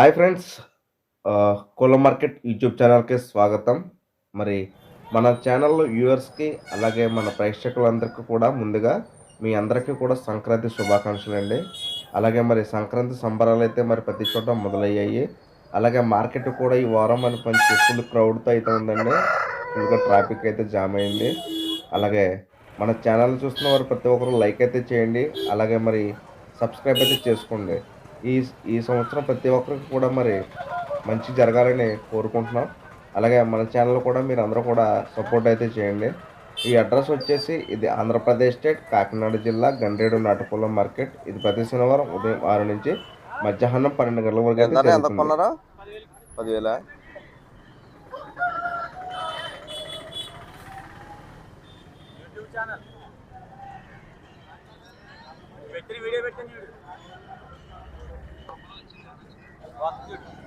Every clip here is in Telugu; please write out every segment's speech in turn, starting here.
Hi friends. కోళ్ళ మార్కెట్ యూట్యూబ్ ఛానల్కి స్వాగతం. మరి మన ఛానల్లో వ్యూవర్స్కి అలాగే మన ప్రేక్షకులందరికీ కూడా ముందుగా మీ అందరికీ కూడా సంక్రాంతి శుభాకాంక్షలు అండి. అలాగే మరి సంక్రాంతి సంబరాలు అయితే మరి ప్రతి చోట మొదలయ్యాయి. అలాగే మార్కెట్ కూడా ఈ వారం మరి కొంచెం ఫుల్ క్రౌడ్తో అయితే ఉందండి. ఫుల్గా ట్రాఫిక్ అయితే జామ్ అయింది. అలాగే మన ఛానల్ చూస్తున్న వారు ప్రతి ఒక్కరు లైక్ అయితే చేయండి. అలాగే మరి సబ్స్క్రైబ్ అయితే చేసుకోండి. ఈ ఈ సంవత్సరం ప్రతి ఒక్కరికి కూడా మరి మంచి జరగాలని కోరుకుంటున్నాం. అలాగే మన ఛానల్ కూడా మీరు అందరూ కూడా సపోర్ట్ అయితే చేయండి. ఈ అడ్రస్ వచ్చేసి ఇది ఆంధ్రప్రదేశ్ స్టేట్ కాకినాడ జిల్లా గండ్రేడు నాటుకోళ్ళ మార్కెట్ ఇది ప్రతి శనివారం ఉదయం ఆరు నుంచి మధ్యాహ్నం పన్నెండు గంటల వరకు అయితే ఎంత ఎంత జరుగుతుంది. కొన్నారా పదివేల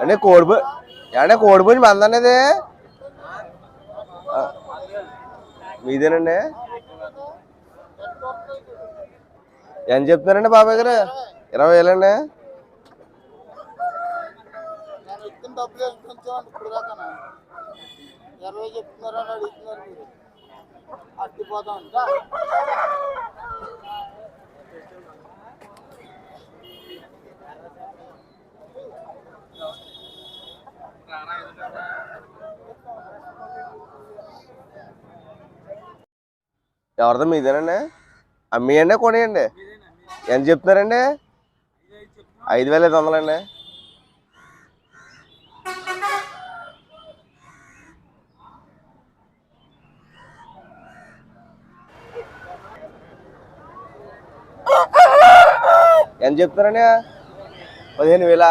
అంటే కోడిపో అంటే కోడిపోయి మంద అనేది మీదేనండి ఎంత చెప్తున్నారండి బాబాయ్ గారు ఇరవై వేలండి డబ్బులు ఇరవై చెప్తున్నారని అడుగుతున్నారు మీరు అట్టిపోతాం ఎవరిదో మీదేనండి? అమ్మేయండి కొనేయండి. ఎంత చెప్తున్నారండి? ఐదు వేల ఐదు వందలండి. ఎంత చెప్తున్నారండి? పదిహేను వేలా?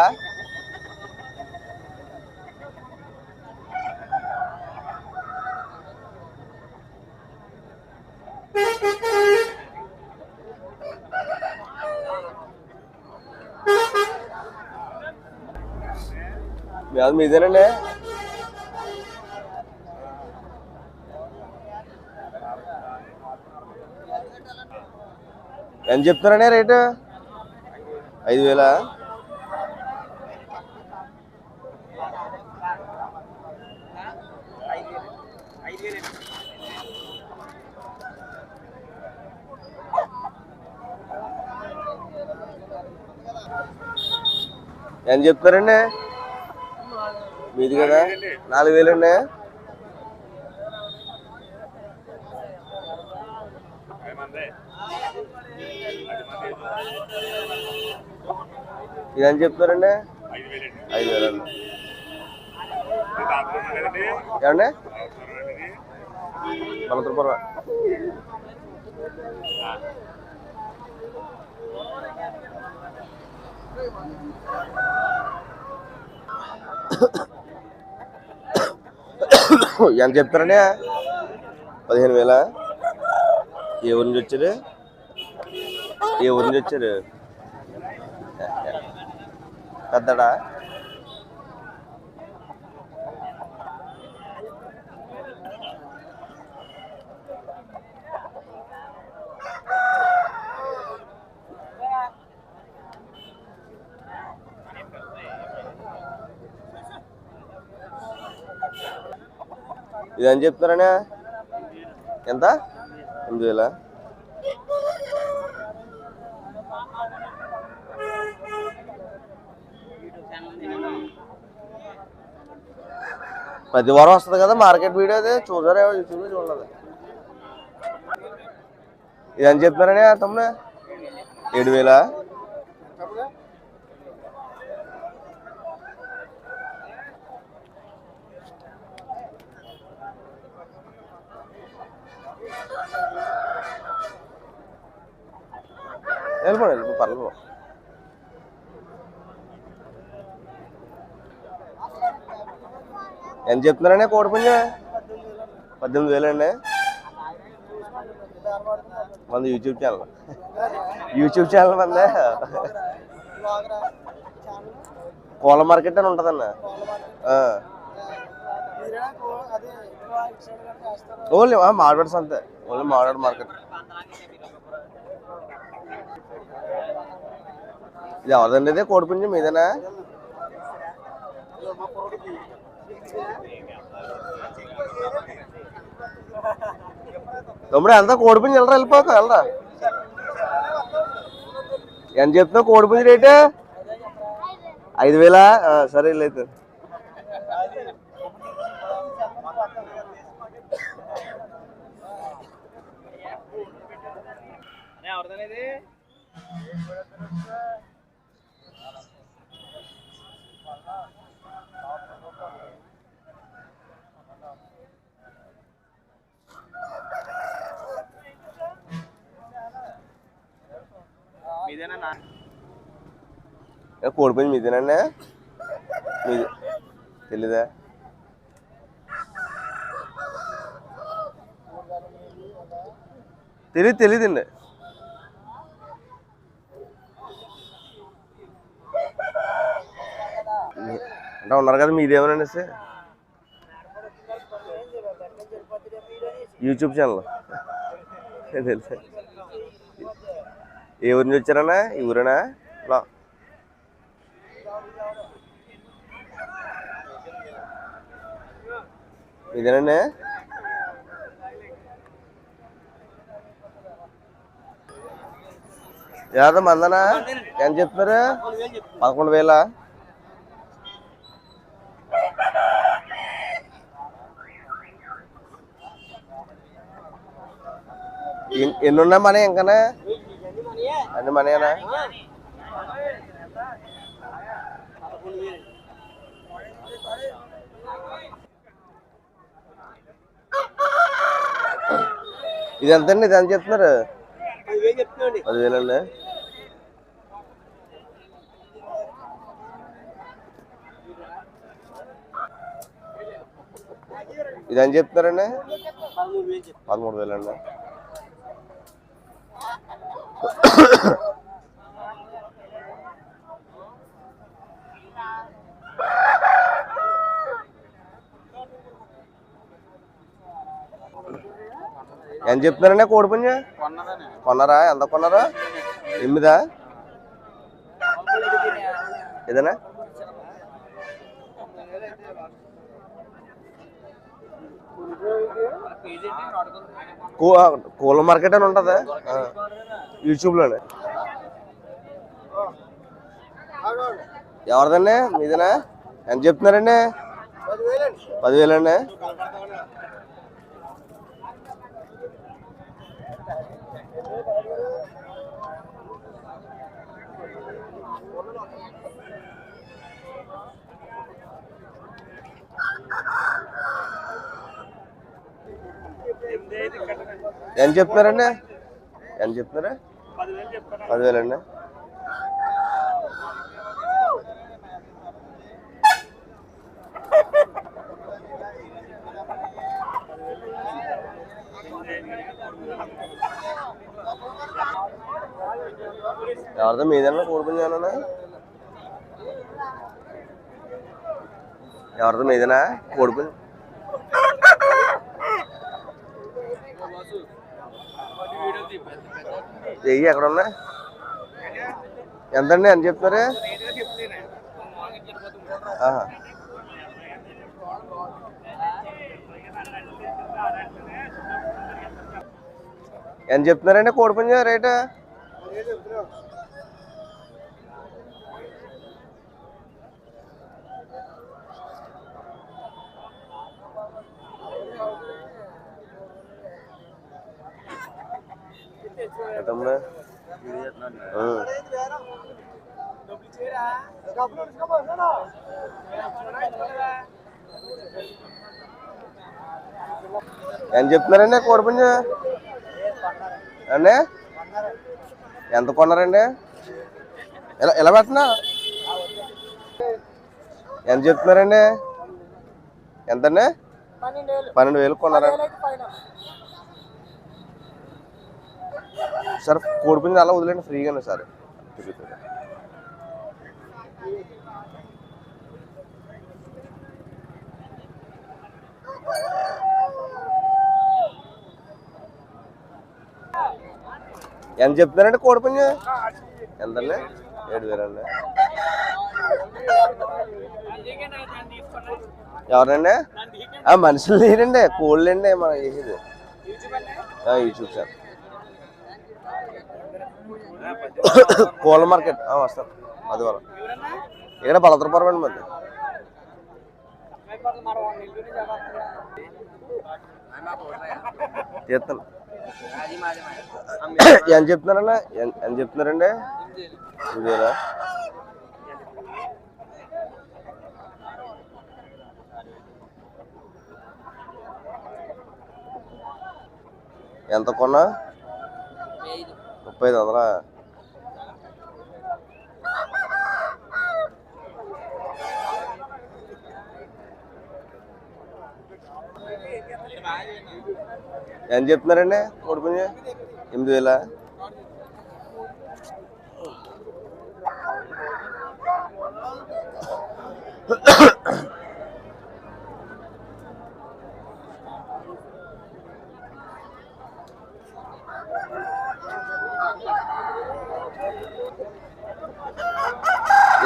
వ్యాధి మీదేనండి. ఎంత చెప్తున్నారండి రేటు? ఐదు వేల? ఎంత చెప్తారండి మీది కదా? నాలుగు వేలు ఉన్నాయా? ఇదని చెప్తారండి ఐదు వేలు ఏమండి? మలతపురం ఎంత చెప్తారండి పదిహేను వేల? ఏ ఊరి నుంచి వచ్చారు? ఏ ఊరి నుంచి వచ్చారు? పెద్దడా? ఇది అని చెప్తున్నారనే? ఎంత? ఎనిమిది వేల? ప్రతి వారం వస్తుంది కదా మార్కెట్ వీడియో అది. చూసారా యూట్యూబ్లో చూడలేదు. ఇది అని చెప్తున్నారనే తమ్ముడు? ఏడు వేలా? ఎంత చెప్తున్నారండి కోడి పద్దెనిమిది వేలు అండి మన యూట్యూబ్ ఛానల్ యూట్యూబ్ ఛానల్ మన కోళ్ళ మార్కెట్ అని ఉంటుందన్న. ఓన్లీ మాట్లాడు అంతే ఓన్లీ మాట్లాడు మార్కెట్. ఇది ఎవరిదండి ఇదే? కోడిపుంజం మీదేనా? తమ్ముడు ఎంత కోడి పుంజు వెళ్ళరా వెళ్ళిపోతా వెళ్ళరా. ఎంత చెప్తున్నావు కోడి పుంజు రేటు? ఐదు వేలా? సరే లేదు. ఏ, కోడి పుంజు మీదేనండి మీది తెలీదా? తెలీదు తెలీదండి మీ- అంటే ఉన్నారు కదా మీదేమోనండి సార్? YouTube channel? తెలుసా? ఏ ఊరి నుంచి వచ్చారన్నా ఈ ఊరేనా? లా ఇదేనండి ఏదో మందనా? ఎంత చెప్తున్నారు? పదకొండు వేల? ఎన్- మన ఉన్నాయి అన్ని మనయేనా ఇది ఎంతండి ఇది ఎంత చెప్తున్నారు. పదివేలండి ఇది ఎంత చెప్తున్నారండి పదమూడు వేలండి ఎంత చెప్తున్నారనే కోడి పుంజ? కొన్నారా? ఎంత కొన్నారా? ఎనిమిదా? ఏదైనా? కూల మార్కెట్ అని ఉంటుంది? యూట్యూబ్లోనే. ఎవరిదండి మీదేనా? ఎంత చెప్తున్నారండి? పదివేలండి. ఎంత చెప్తున్నారండి? ఎంత చెప్తున్నారా? పదివేలండి ఎవరిదో మీదన్నా కోడుకుని ఏమన్నా ఎవరిదో మీదనా కోడుకుని చెయ్యి ఎక్కడ ఉన్నా ఎంతండి ఎంత చెప్తారు? ఎంత చెప్తున్నారండి కోడిపుంజ రేటు? ఆ. ఎంత చెప్తున్నారండి కోడిపుంజ అండి ఎంత కొన్నారండి? ఎలా ఎలా పెట్టినా? ఎంత చెప్తున్నారండి? ఎంతండి? పన్నెండు వేలు. పన్నెండు వేలు కొన్నారా వేలు అయితే పైన సార్ కోడిపుంజు అలా వదిలేండి ఫ్రీగానే సార్ తిరుగుతుంది ఎంత చెప్తున్నారండి కోడిపుంజు ఎంతండి ఏడు వేలండి ఎవరండి ఆ, మనుషులు లేరండి కోళ్ళు అండి మన వేసేది ఆ, యూట్యూబ్ సార్ పూల మార్కెట్. వస్తారు అది వల్ల ఇక్కడ బలద్రపురం అండి మంది తీస్తాను. ఎంత చెప్తున్నారన్నా? ఎంత చెప్తున్నారండి? ఎనిమిది ఎంత కొన్నా? ముప్పై ఐదు వందలా ఎంత చెప్తున్నారండి కొడుకుని ఎనిమిది వేల?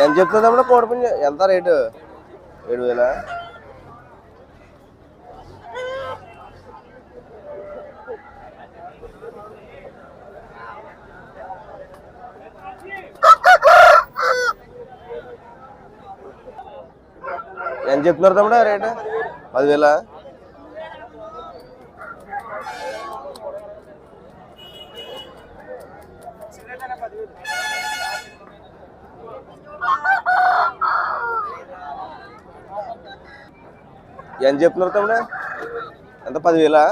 ఎంత చెప్తుందమ్మా కోడిపుంజ ఎంత రేటు? ఏడు వేల? ఎంత చెప్తున్నారు తమ్ముడు రేటు? పదివేల? ఎంత చెప్తున్నారు తమ్ముడు? ఎంత పదివేలా?